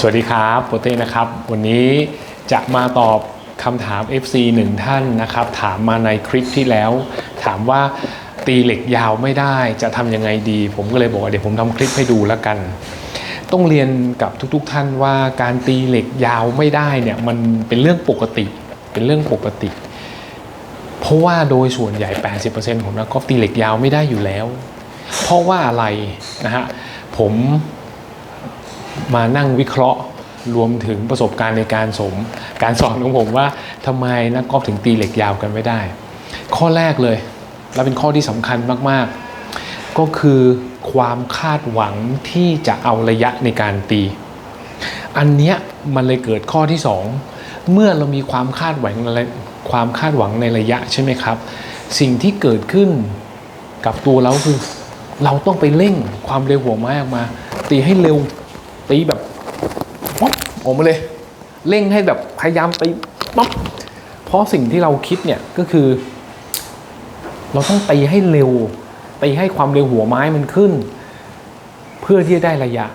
สวัสดีครับโปเต้นะครับ วันนี้จะมาตอบคำถาม FC หนึ่งท่านนะครับ ถามมาในคลิปที่แล้ว ถามว่าตีเหล็กยาวไม่ได้จะทำยังไงดี ผมก็เลยบอกเดี๋ยวผมทำคลิปให้ดูแล้วกัน ต้องเรียนกับทุกๆทท่านว่าการตีเหล็กยาวไม่ได้เนี่ยมันเป็นเรื่องปกติ เป็นเรื่องปกติ เพราะว่าโดยส่วนใหญ่ 80%ของนักกอล์ฟตีเหล็กยาวไม่ได้อยู่แล้ว เพราะว่าอะไรนะฮะผม มานั่งวิเคราะห์รวมถึงประสบการณ์ในการสม การสอนของผมว่าทำไมนักกอล์ฟถึงตีเหล็กยาวกันไม่ได้ ข้อแรกเลย และเป็นข้อที่สำคัญมากๆ ก็คือความคาดหวังที่จะเอาระยะในการตี อันเนี้ยมันเลยเกิดข้อที่ 2 เมื่อเรามีความคาดหวังในความคาดหวังในระยะใช่ไหมครับ สิ่งที่เกิดขึ้นกับตัวเราคือ เราต้องไปเร่งความเร็วหัวไม้ออกมา ตีให้เร็ว ตีแบบป๊อปออกมาเลย เร่งให้แบบพยายามตีป๊อปเพราะสิ่งที่เราคิดเนี่ยก็คือ เราต้องตีให้เร็วตีให้ความเร็วหัวไม้มันขึ้น เพื่อที่จะได้ระยะ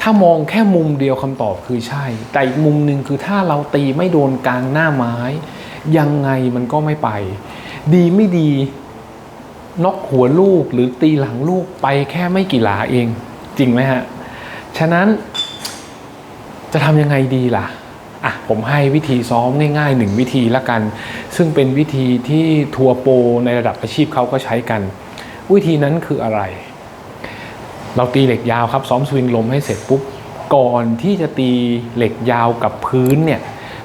ถ้ามองแค่มุมเดียวคำตอบคือใช่ แต่อีกมุมหนึ่งคือถ้าเราตีไม่โดนกลางหน้าไม้ ยังไงมันก็ไม่ไป ดีไม่ดีนอกหัวลูกหรือตีหลังลูกไปแค่ไม่กี่หลาเอง จริงไหมฮะ ฉะนั้น จะทำยังไงดีล่ะอะผมให้วิธีซ้อมง่ายๆหนึ่งวิธีละกัน ซึ่งเป็นวิธีที่ทัวร์โปในระดับอาชีพเขาก็ใช้กัน วิธีนั้นคืออะไร เราตีเหล็กยาวครับ ซ้อมสวิงลมให้เสร็จปุ๊บก่อนที่จะตีเหล็กยาวกับพื้นเนี่ย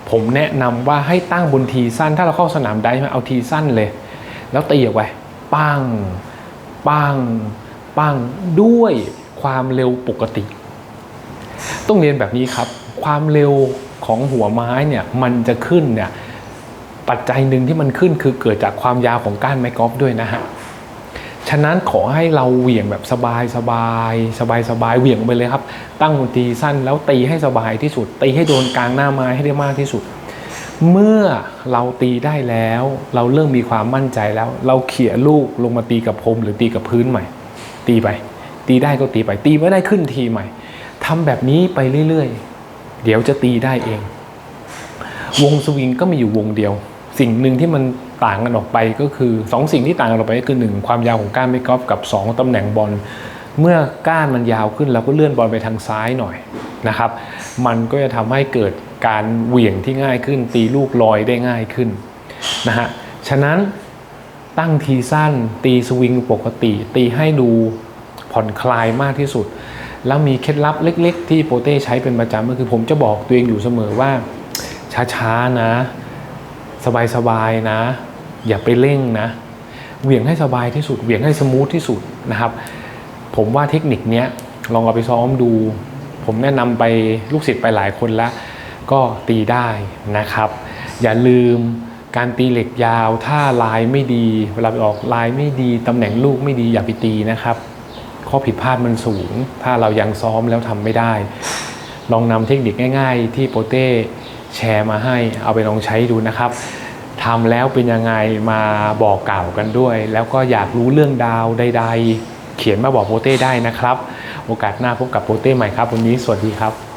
ผมแนะนำว่าให้ตั้งบนทีสั้น ถ้าเราเข้าสนามได้เอาทีสั้นเลย แล้วตีออกไปปังปังปังด้วยความเร็วปกติ ต้องเรียนแบบนี้ครับ ความเร็วของหัวไม้เนี่ยมันจะขึ้นเนี่ยปัจจัยหนึ่งที่มันขึ้นคือเกิดจากความยาวของก้านไม้กอล์ฟด้วยนะฮะฉะนั้นขอให้เราเหวี่ยงแบบสบายสบายสบายสบายเหวี่ยงไปเลยครับ ตั้งตีสั้นแล้วตีให้สบายที่สุด ตีให้โดนกลางหน้าไม้ให้ได้มากที่สุด เมื่อเราตีได้แล้ว เราเริ่มมีความมั่นใจแล้ว เราเขี่ยลูกลงมาตีกับพรมหรือตีกับพื้นใหม่ ตีไป ตีได้ก็ตีไป ตีไม่ได้ขึ้นทีใหม่ทำแบบนี้ไปเรื่อยๆ เดี๋ยวจะตีได้เอง วงสวิงก็มีอยู่วงเดียว สิ่งหนึ่งที่มันต่างกันออกไปก็คือ2สสิ่งที่ต่างกันออกไปก็คือ 1 ความยาวของก้านไม้กอล์ฟกับ 2ตำแหน่งบอลเมื่อก้านมันยาวขึ้นเราก็เลื่อนบอลไปทางซ้ายหน่อยนะครับ มันก็จะทำให้เกิดการเหวี่ยงที่ง่ายขึ้น ตีลูกลอยได้ง่ายขึ้นนะฮะฉะนั้นตั้งทีสั้น ตีสวิงปกติ ตีให้ดูผ่อนคลายมากที่สุด แล้วมีเคล็ดลับเล็ก ๆ ที่โปเต้ใช้เป็นประจำก็คือผมจะบอกตัวเองอยู่เสมอว่า ช้าๆนะ สบายๆนะ อย่าไปเร่งนะเหวี่ยงให้สบายที่สุดเหวี่ยงให้สมูทที่สุดนะครับ ผมว่าเทคนิคนี้ลองเอาไปซ้อมดู ผมแนะนำไปลูกศิษย์ไปหลายคนแล้วก็ตีได้นะครับ อย่าลืมการตีเหล็กยาวถ้าลายไม่ดี เวลาไปออกลายไม่ดีตำแหน่งลูกไม่ดีอย่าไปตีนะครับ ข้อผิดพลาดมันสูง ถ้าเรายังซ้อมแล้วทำไม่ได้ ลองนำเทคนิคง่าย ๆ ที่โปเต้แชร์มาให้เอาไปลองใช้ดูนะครับทำแล้วเป็นยังไงมาบอกกล่าวกันด้วย แล้วก็อยากรู้เรื่องดาวใด ๆ เขียนมาบอกโปเต้ได้นะครับ โอกาสหน้าพบกับโปเต้ใหม่ครับ วันนี้สวัสดีครับ